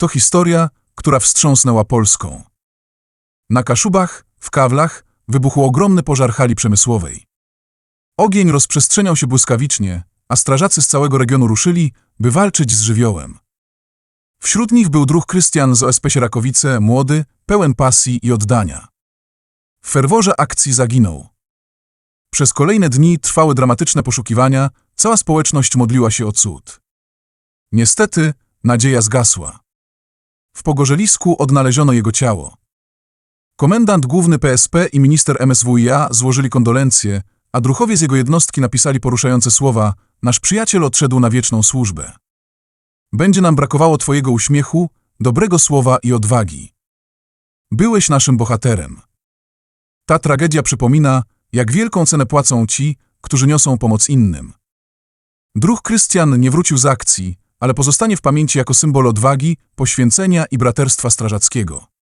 To historia, która wstrząsnęła Polską. Na Kaszubach, w Kawlach, wybuchł ogromny pożar hali przemysłowej. Ogień rozprzestrzeniał się błyskawicznie, a strażacy z całego regionu ruszyli, by walczyć z żywiołem. Wśród nich był druh Krystian z OSP Sierakowice, młody, pełen pasji i oddania. W ferworze akcji zaginął. Przez kolejne dni trwały dramatyczne poszukiwania, cała społeczność modliła się o cud. Niestety, nadzieja zgasła. W Pogorzelisku odnaleziono jego ciało. Komendant główny PSP i minister MSWiA złożyli kondolencje, a druhowie z jego jednostki napisali poruszające słowa Nasz przyjaciel odszedł na wieczną służbę. Będzie nam brakowało twojego uśmiechu, dobrego słowa i odwagi. Byłeś naszym bohaterem. Ta tragedia przypomina, jak wielką cenę płacą ci, którzy niosą pomoc innym. Druh Krystian nie wrócił z akcji, ale pozostanie w pamięci jako symbol odwagi, poświęcenia i braterstwa strażackiego.